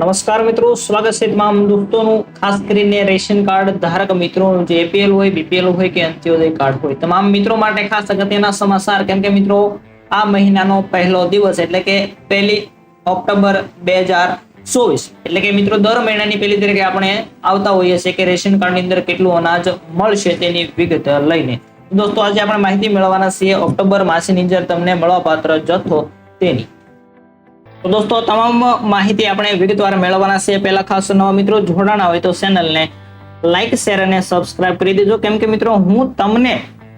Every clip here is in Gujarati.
નમસ્કાર મિત્રો, સ્વાગત છે તમામ દોસ્તોનું. ખાસ કરીને રેશન કાર્ડ ધારક મિત્રોનું જે એપીએલ હોય બીપીએલ હોય કે અંત્યોદય કાર્ડ હોય. તમામ મિત્રો માટે ખાસ અગત્યના સમાચાર, કેમ કે મિત્રો, આ મહિનાનો પહેલો દિવસ એટલે કે પહેલી ઓક્ટોબર બે હજાર ચોવીસ. એટલે કે મિત્રો, દર મહિનાની પહેલી તારીખે આપણે આવતા હોઈએ છીએ કે રેશન કાર્ડની અંદર કેટલું અનાજ મળશે તેની વિગત લઈને. દોસ્તો, આજે આપણે માહિતી મેળવવાના છીએ ઓક્ટોબર માસની અંદર તમને મળવાપાત્ર જથ્થો તેની. તો દોસ્તો, તમામ માહિતી આપણે વિગતવાર મેળવવાના છે. પહેલા ખાસ નવા મિત્રો, જોડાણા હોય તો ચેનલને લાઈક, શેર અને સબસ્ક્રાઇબ કરી દેજો. કેમ કે મિત્રો, હું તમને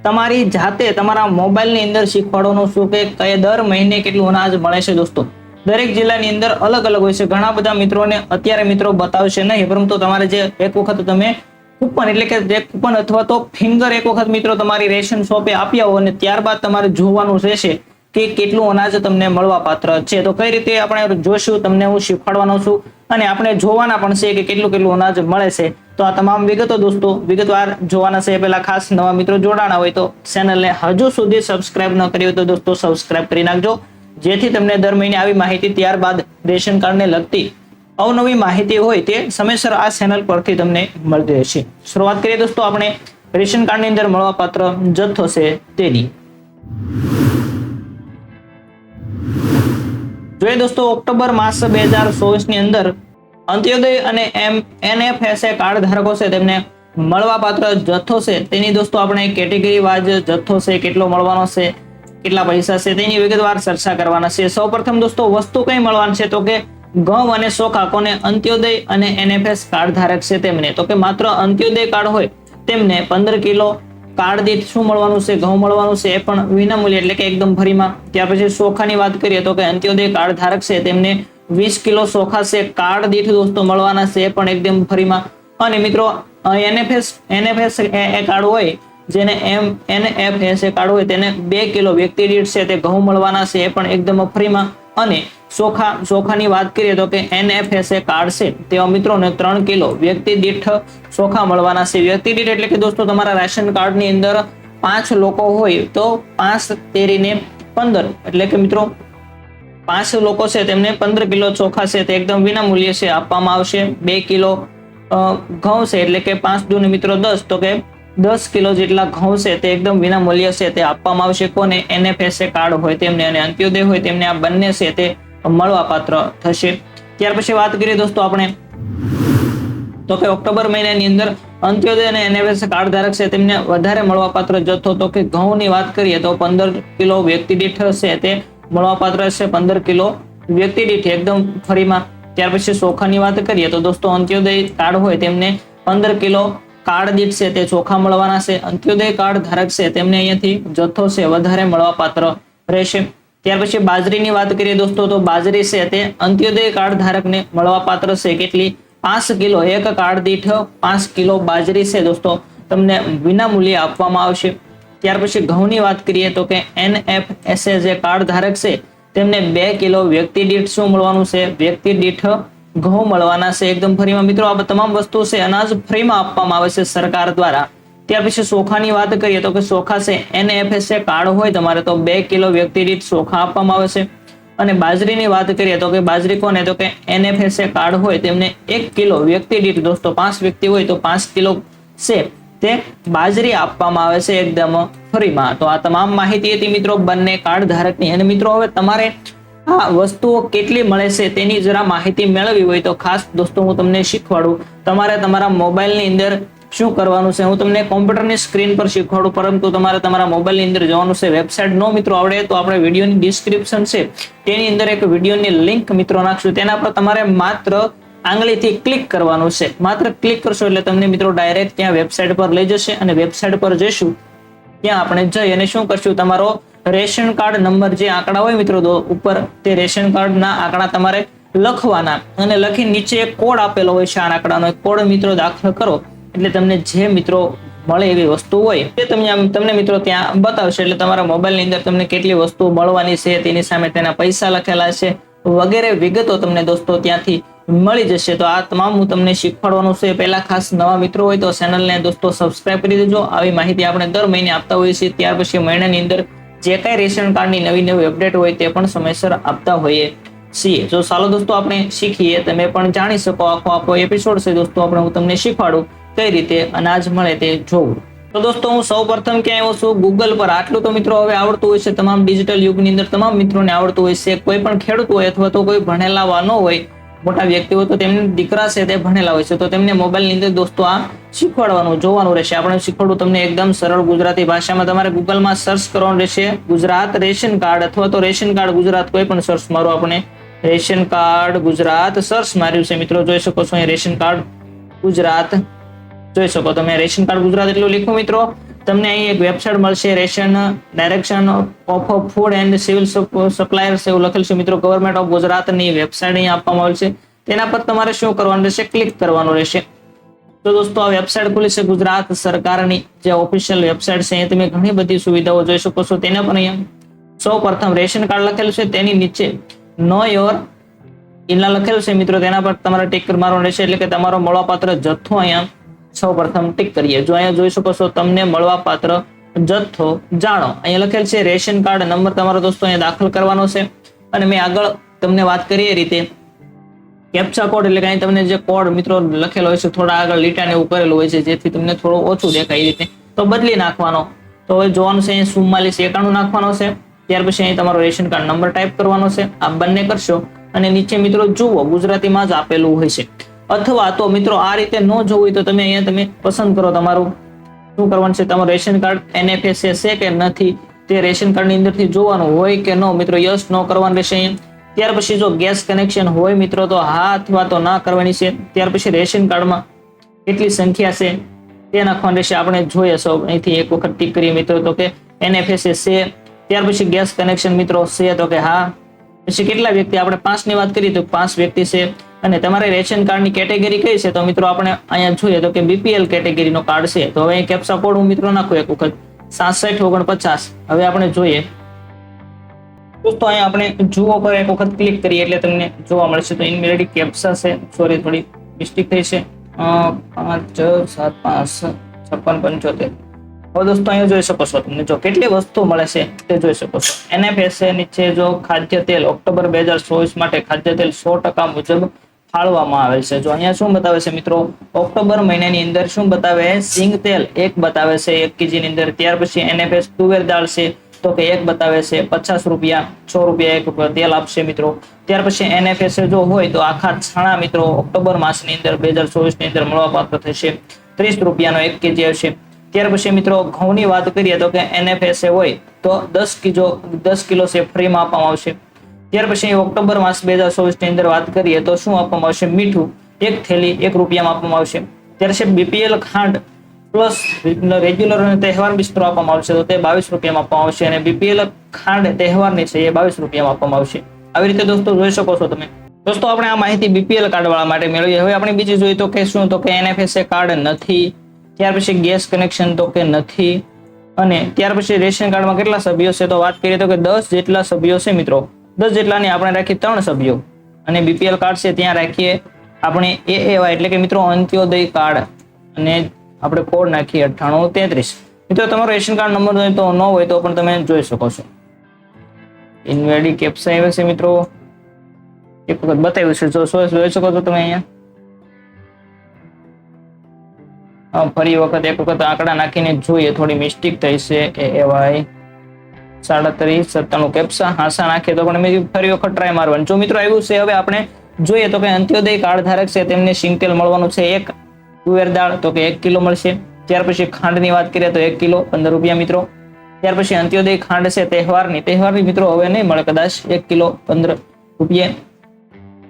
તમારી જાતે તમારા મોબાઈલની અંદર શીખવાડવાનું છું કે કયા દર મહિને કેટલું અનાજ મળે છે દોસ્તો. દરેક જિલ્લાની અંદર અલગ અલગ હોય છે. ઘણા બધા મિત્રોને અત્યારે મિત્રો બતાવશે નહીં, પરંતુ તમારે જે એક વખત તમે કૂપન, એટલે કે જે કૂપન અથવા તો ફિંગર એક વખત મિત્રો તમારી રેશન શોપે આપ્યા હો અને ત્યારબાદ તમારે જોવાનું રહેશે. કે કેટલું અનાજ તમને મળવા પાત્ર છે. તો કઈ રીતે આપણે જોશું, તમને હું શીખવાડવાનો છું અને આપણે જોવાના પણ છે કે કેટલું કેટલું અનાજ મળે છે. તો આ તમામ વિગતો દોસ્તો, વિગતવાર જોવાના છે. પહેલા ખાસ નવા મિત્રો જોડાણા હોય તો ચેનલને હજુ સુધી સબસ્ક્રાઇબ ન કરી હોય તો દોસ્તો સબસ્ક્રાઇબ કરી નાખજો. જેથી તમને દર મહિને આવી માહિતી ત્યારબાદ રેશન કાર્ડને લગતી અવનવી માહિતી હોય તે સમયસર આ ચેનલ પરથી તમને મળતી રહેશે. શરૂઆત કરીએ દોસ્તો, આપણે રેશન કાર્ડની અંદર મળવાપાત્ર જથ્થો છે તેની. જોઈએ દોસ્તો ઓક્ટોબર માસ બે હજાર ચોવીસની અંદર અંત્યોદય અને એમ એનએફએસએ કાર્ડ ધારકો છે તેમને મળવાપાત્ર જથ્થો છે. તેની દોસ્તો આપણે કેટેગરી વાઇઝ જથ્થો છે, કેટલો મળવાનો છે, કેટલા પૈસા છે, તેની વિગતવાર ચર્ચા કરવાના છે. સૌપ્રથમ દોસ્તો વસ્તુ કઈ મળવાની છે તો કે ઘઉં અને શોખાકોને અંત્યોદય અને એનએફએસ કાર્ડ ધારક છે તેમને? તો કે માત્ર અંત્યોદય કાર્ડ હોય તેમને પંદર કિલો કાર્ડ દીઠ શું મળવાનું છે, ઘઉં મળવાનું છે, એ પણ વિનામૂલ્ય, એટલે કે એકદમ ફરીમાં ત્યાર પછી ચોખાની વાત કરીએ તો કે અંત્યોદય કાર્ડ ધારક છે, તેમને વીસ કિલો ચોખા છે કાર્ડ દીઠ દોસ્તો મળવાના છે, એ પણ એકદમ ફરીમાં અને મિત્રો એનએફએસ એનએફએસ એ કાર્ડ હોય, જેને એમ, એનએફએસ કાર્ડ હોય, તેને બે કિલો વ્યક્તિ દીઠ છે, તે ઘઉં મળવાના છે, એ પણ એકદમ ફરીમાં અને ચોખા ચોખાની વાત કરીએ તો કે એનએફએસએ કાર્ડ છે. તેવા મિત્રોને ત્રણ કિલો વ્યક્તિ દીઠ સોખા મળવાના છે. વ્યક્તિ દીઠ એટલે કે દોસ્તો તમારા રેશન કાર્ડની અંદર પાંચ લોકો હોય તો પાંચ તેરીને પંદર. એટલે કે મિત્રો, પાંચ લોકો છે તેમને પંદર કિલો ચોખા છે. તે એકદમ વિના મૂલ્ય છે, આપવામાં આવશે. બે કિલો ઘઉં છે, એટલે કે પાંચ દૂને મિત્રો દસ, તો કે દસ કિલો જેટલા ઘઉં છે તે એકદમ વિના મૂલ્ય છે. તે આપવામાં આવશે. કોને? એનએફએસએ કાર્ડ હોય તેમને અને અંત્યોદય હોય તેમને આ બંને છે તે મળવા પાત્ર થશે. ત્યાર પછી વાત કરીએ દોસ્તો આપણે. તો કે ઓક્ટોબર મહિનાની અંદર અંત્યોદય અને એનએફએસ કાર્ડ ધારક છે તેમને વધારે મળવાપાત્ર જથ્થો. તો કે ઘઉંની વાત કરીએ તો પંદર કિલો વ્યક્તિ દીઠ છે તે મળવાપાત્ર છે પંદર કિલો વ્યક્તિ દીઠ એકદમ ફરીમાં. ત્યાર પછી ચોખાની વાત કરીએ તો દોસ્તો અંત્યોદય કાર્ડ હોય તેમને પંદર કિલો કાર્ડ દીઠ છે તે ચોખા મળવાના છે. અંત્યોદય કાર્ડ ધારક છે તેમને અહીંયાથી જથ્થો છે વધારે મળવાપાત્ર રહેશે. ત્યાર પછી બાજરીની વાત કરીએ દોસ્તો, તો બાજરી છે તે અંત્યોદય કાર્ડ ધારકને મળવાપાત્ર છે. કેટલી? પાંચ કિલો, એક કાર્ડ દીઠ પાંચ કિલો બાજરી છે દોસ્તો. તમને વિના મૂલ્યે આપવામાં આવશે. ત્યાર પછી ઘઉંની વાત કરીએ તો કે એનએફએસએ જે કાર્ડ ધારક છે, તેમને બે કિલો વ્યક્તિ દીઠ શું મળવાનું છે? વ્યક્તિ દીઠ ઘઉં મળવાના છે. એકદમ ફ્રીમાં મિત્રો, આ તમામ વસ્તુ છે, અનાજ ફ્રીમાં આપવામાં આવે છે સરકાર દ્વારા. ત્યાર પછી સોખાની વાત કરીએ તો કે સોખા છે એનએફએસએ કાર્ડ હોય તમારે તો બે કિલો વ્યક્તિ દીઠ સોખા આપવામાં આવે છે. અને બાજરીની વાત કરીએ તો કે બાજરી કોને? તો કે એનએફએસએ કાર્ડ હોય તેમને એક કિલો વ્યક્તિ દીઠ દોસ્તો પાંચ વ્યક્તિ હોય તો પાંચ કિલો છે. તે બાજરી આપવામાં આવે છે એકદમ ફ્રીમાં. તો આ તમામ માહિતી હતી મિત્રો બંને કાર્ડ ધારકની. અને મિત્રો હવે તમારે આ વસ્તુઓ કેટલી મળે છે તેની જરા માહિતી મેળવવી હોય તો ખાસ દોસ્તો હું તમને શીખવાડું. તમારે તમારા મોબાઈલની અંદર શું કરવાનું છે? હું તમને કોમ્પ્યુટરની સ્ક્રીન પર શીખવાડું, પરંતુ તમારે તમારા મોબાઈલની અંદર જવાનું છે. વેબસાઇટ નો મિત્રો આવડે તો આપણે વિડીયોની ડિસ્ક્રિપ્શન છે. તેની અંદર એક વિડીયોની લિંક મિત્રો નાખશું. તેના પર તમારે માત્ર આંગળીથી ક્લિક કરવાનું છે. માત્ર ક્લિક કરશો એટલે તમને મિત્રો ડાયરેક્ટ ત્યાં વેબસાઇટ પર લઈ જશે અને વેબસાઇટ પર જઈશું. ત્યાં આપણે જઈ અને શું કરશું? તમારો રેશન કાર્ડ નંબર જે આંકડા હોય મિત્રો ઉપર, તે રેશન કાર્ડના આંકડા તમારે લખવાના. અને લખી નીચે એક કોડ આપેલો હોય છે આ આંકડાનો. કોડ મિત્રો દાખલ કરો. એટલે તમને જે મિત્રો મળે એવી વસ્તુ હોય તે તમને આમ- તમને મિત્રો ત્યાં બતાવશે. એટલે તમારા મોબાઈલની અંદર તમને કેટલી વસ્તુ મળવાની છે, તેની સામે તેના પૈસા લખેલા છે, વગેરે વિગતો તમને દોસ્તો ત્યાંથી મળી જશે. તો આ તમામ હું તમને શીખવાડવાનું છે. પહેલા ખાસ નવા મિત્રો હોય તો ચેનલને દોસ્તો સબસ્ક્રાઇબ કરી દેજો. આવી માહિતી આપણે દર મહિને આપતા હોઈએ છીએ. ત્યાર પછી મહિનાની અંદર જે કાંઈ રેશન કાર્ડની નવી નવી અપડેટ હોય તે પણ સમયસર આપતા હોઈએ છીએ. જો ચાલો દોસ્તો આપણે શીખીએ, તમે પણ જાણી શકો આખો આખો એપિસોડ છે દોસ્તો. આપણે હું તમને શીખવાડું. કઈ રીતે અનાજ મળે તે જોવું. તો દોસ્તો, હું સૌ પ્રથમ ક્યાં આવ્યો છું? ગૂગલ પર. આટલું તો મિત્રો હવે આવડતું હોય છે તમામ ડિજિટલ યુગની અંદર તમામ મિત્રોને આવડતું હોય છે. કોઈ પણ ખેડૂત હોય અથવા તો કોઈ ભણેલા વાનો હોય, મોટા વ્યક્તિ હોય તો તેમની દીકરા છે તે ભણેલા હોય છે. તો તેમને મોબાઈલની અંદર દોસ્તો આ શીખવાડવાનું, જોવાનું રહેશે. આપણે શીખવાડું તમને એકદમ સરળ ગુજરાતી ભાષામાં. તમારે ગૂગલમાં સર્ચ કરવાનું રહેશે. ગુજરાત રેશન કાર્ડ અથવા તો રેશન કાર્ડ ગુજરાત કોઈ પણ સર્ચ મારો આપણે. રેશન કાર્ડ ગુજરાત સર્ચ માર્યું છે મિત્રો. જોઈ શકો છો અહીં રેશન કાર્ડ ગુજરાત જોઈ શકો તમે રેશન કાર્ડ ગુજરાત એટલું લીખો મિત્રો. તમને અહીં એક વેબસાઇટ મળશે, ration direction of food and civil suppliers એવું લખેલ છે મિત્રો. ગવર્મેન્ટ ઓફ ગુજરાતની વેબસાઇટ અહીં આપવામાં આવેલ છે. તેના પર તમારે શું કરવાનું રહેશે? ક્લિક કરવાનું રહેશે. તો દોસ્તો, આ વેબસાઇટ ખુલી છે ગુજરાત સરકારની જે ઓફિશિયલ વેબસાઇટ છે અહીં તમે ઘણી બધી સુવિધાઓ જોઈ શકો છો. તેના પર અહીંયા સૌ પ્રથમ રેશન કાર્ડ લખેલું છે. તેની નીચે નો યોર ઇલા લખેલું છે મિત્રો. તેના પર તમારે ટેક મારવાનું રહેશે. એટલે કે તમારો મળવાપાત્ર જથ્થો અહીંયા સૌ પ્રથમ ટિક કરીએ. જો અહીંયા જોઈ શકો છો, તમને મળવાપાત્ર જથ્થો જાણો. અહીંયા લખેલ છે, રેશન કાર્ડ નંબર તમારો દોસ્તો અહીંયા દાખલ કરવાનો છે. અને મેં આગળ તમને વાત કરી એ રીતે કેપ્ચા કોડ એટલે કે તમને જે કોડ મિત્રો લખેલો હોય છે, થોડા આગળ લીટાને એવું કરેલું હોય છે, જેથી તમને થોડો ઓછું દેખાય રીતે. તો બદલી નાખવાનો. તો હવે જોવાનું છે અહીં ચુમ્માલીસ એકાણું નાખવાનો છે. ત્યાર પછી અહીં તમારો રેશન કાર્ડ નંબર ટાઈપ કરવાનો છે. આ બંને કરશો. અને નીચે મિત્રો જુઓ, ગુજરાતીમાં જ આપેલું હોય છે. અથવા તો મિત્રો આ રીતે ન જોવું હોય તો તમે અહીંયા તમે પસંદ કરો તમારું. શું કરવાનું છે? તમારું રેશન કાર્ડ એનએફએસએ છે કે નથી? તે રેશન કાર્ડની અંદરથી જોવાનું હોય કે ન? મિત્રો, યસ, ન કરવાનું રહેશે ત્યાર પછી જો ગેસ કનેક્શન હોય મિત્રો, તો હા અથવા તો ના કરવાની છે. ત્યાર પછી રેશન કાર્ડમાં કેટલી સંખ્યા છે તે નાખવાનું રહેશે. આપણે જોઈએ સૌ. અહીંથી એક વખત ટીક કરીએ મિત્રો, તો કે એનએફએસએ છે. ત્યાર પછી ગેસ કનેક્શન મિત્રો છે, તો કે હા. પછી કેટલા વ્યક્તિ? આપણે પાંચની વાત કરીએ તો પાંચ વ્યક્તિ છે. અને તમારે રેશન કાર્ડની કેટેગરી કઈ છે? તો મિત્રો આપણે અહીંયા જોઈએ તો કે બીપીએલ કેટેગરીનો કાર્ડ છે. તો હવે કેપ્સા કોડ હું મિત્રો નાખું એક વખત. સાસઠ ઓગણપચાસ. હવે આપણે જોઈએ. દોસ્તો, અહીંયા આપણે જુઓ પર એક વખત ક્લિક કરીએ એટલે તમને જોવા મળશે. તો ઇનમેલેડી કેપ્સા છે. સોરી થોડી મિસ્ટેક થઈ છે. પાંચ, સાત, પાંચ, છપ્પન, પંચોતેર. હવે દોસ્તો, અહીંયા જોઈ શકો છો તમને. જો કેટલી વસ્તુ મળે છે તે જોઈ શકો છો. એનએફએસએ નીચે જો ખાદ્ય તેલ. ઓક્ટોબર બે હજાર ચોવીસ માટે ખાદ્ય તેલ સો ટકા મુજબ ફાળવામાં આવેલ છે. જો અહીંયા શું બતાવે છે મિત્રો? ઓક્ટોબર મહિનાની અંદર શું બતાવે? સિંગ તેલ એક બતાવે છે એક કેજીની અંદર. ત્યાર પછી એનએફએસ તુવેર દાળ છે તો કે એક બતાવે છે પચાસ રૂપિયા, સો રૂપિયા એક તેલ આપશે મિત્રો. ત્યાર પછી એનએફએસ જો હોય તો આખા છાણા મિત્રો ઓક્ટોબર માસની અંદર, બે હજાર ચોવીસની અંદર મળવાપાત્ર થશે. ત્રીસ રૂપિયાનો એક કેજી આવશે. ત્યાર પછી મિત્રો ઘઉંની વાત કરીએ તો કે એનએફએસએ હોય તો દસ કિલો દસ કિલો છે ફ્રીમાં આપવામાં આવશે. ત્યાર પછી ઓક્ટોબર માસ બે હજારની અંદર વાત કરીએ તો શું આપવામાં આવશે? મીઠું. એક થેલી એક રૂપિયામાં આપવામાં આવશે. ત્યારે છે બીપીએલ ખાંડ પ્લસ રેગ્યુલર અને તહેવાર બિસ્તરો આપવામાં આવશે. તો તે બાવીસ રૂપિયામાં આપવામાં આવશે અને બીપીએલ ખાંડ તહેવારની છે એ બાવીસ રૂપિયામાં આપવામાં આવશે. આવી રીતે દોસ્તો જોઈ શકો છો તમે. દોસ્તો આપણે આ માહિતી બીપીએલ કાર્ડ વાળા માટે મેળવીએ. હવે આપણે બીજી જોઈએ તો કે શું? તો કે એનએફએસએ કાર્ડ નથી. ત્યાર પછી ગેસ કનેક્શન તો કે નથી. અને ત્યાર પછી રેશન કાર્ડમાં કેટલા સભ્યો છે? તો વાત કરીએ તો કે દસ જેટલા સભ્યો છે મિત્રો. દસ જેટલાની આપણે રાખીએ ત્રણ સભ્યો. અને બીપીએલ કાર્ડ છે, ત્યાં રાખીએ આપણે એ એવા એટલે કે મિત્રો અંત્યોદય કાર્ડ અને આપણે કોડ નાખીએ અઠ્ઠાણું તેત્રીસ. મિત્રો, તમારો રેશન કાર્ડ નંબર તો ન હોય તો પણ તમે જોઈ શકો છો. ઇન્વેડી કેપ્સા આવે છે, મિત્રો. એક વખત બતાવ્યું છે, જો જોઈ શકો છો તમે અહીંયા. ફરી વખત એક વખત આંકડા નાખીને જોઈએ, થોડી મિસ્ટેક થઈ છે એ એવાય સાડત્રીસ, સત્તાણું કેપ્સા, હાસા નાખીએ તો પણ મેં ફરી વખત ટ્રાય મારવાનું. જો મિત્રો આવ્યું છે, હવે આપણે જોઈએ તો કે અંત્યોદય કાર્ડ ધારક છે, તેમને સિંગતેલ મળવાનું છે એક તુવેર દાળ, તો કે એક કિલો મળશે. ત્યાર પછી ખાંડની વાત કરીએ તો એક કિલો, પંદર રૂપિયા મિત્રો. ત્યાર પછી અંત્યોદય ખાંડ છે, તહેવારની. તહેવારની મિત્રો હવે નહીં મળે કદાચ, એક કિલો, પંદર રૂપિયા.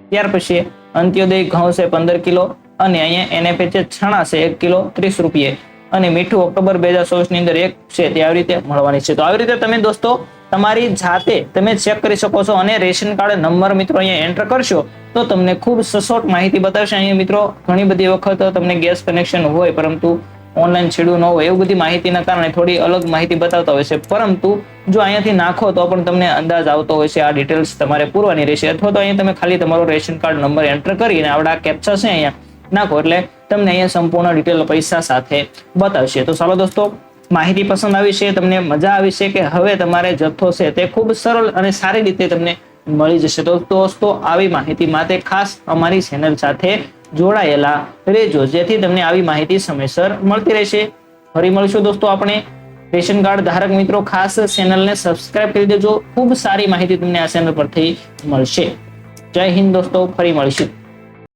ત્યાર પછી અંત્યોદય ઘઉં છે, પંદર કિલો, અને અહીંયા એને છે છાણા છે, એક કિલો, ત્રીસ રૂપિયે. અને મીઠું ઓક્ટોબર બે હજાર ચોવીસની અંદર એક છે તે આવી રીતે મળવાની છે. તો આવી રીતે તમે દોસ્તો તમારી જાતે તમે ચેક કરી શકો છો અને રેશન કાર્ડ નંબર મિત્રો અહીંયા એન્ટર કરશો તો તમને ખૂબ સચોટ માહિતી બતાવશે. અહીંયા મિત્રો ઘણી બધી વખત તમને ગેસ કનેક્શન હોય પરંતુ ઓનલાઈન છેડું ન હોય એવું બધી માહિતીના કારણે થોડી અલગ માહિતી બતાવતા હોય છે. પરંતુ જો અહીંયાથી નાખો તો પણ તમને અંદાજ આવતો હોય છે. આ ડિટેલ્સ તમારે પૂરવાની રહેશે. અથવા તો અહીંયા તમે ખાલી તમારો રેશન કાર્ડ નંબર એન્ટર કરીને આવડા કેપ્ચા છે અહીંયા નાખો. એટલે તમને અહીંયા સંપૂર્ણ ડિટેલ પૈસા સાથે બતાવશે. તો ચાલો દોસ્તો, માહિતી પસંદ આવી છે, તમને મજા આવી છે કે હવે તમારે જથ્થો છે તે ખૂબ સરળ અને સારી રીતે તમને મળી જશે. તો દોસ્તો, આવી માહિતી માટે ખાસ અમારી ચેનલ સાથે જોડાયેલા રહેજો. જેથી તમને આવી માહિતી સમયસર મળતી રહેશે. ફરી મળીશું દોસ્તો આપણે. રેશન કાર્ડ ધારક મિત્રો, ખાસ ચેનલને સબસ્ક્રાઇબ કરી દેજો. ખૂબ સારી માહિતી તમને આ ચેનલ પરથી મળશે. જય હિન્દ દોસ્તો, ફરી મળીશું.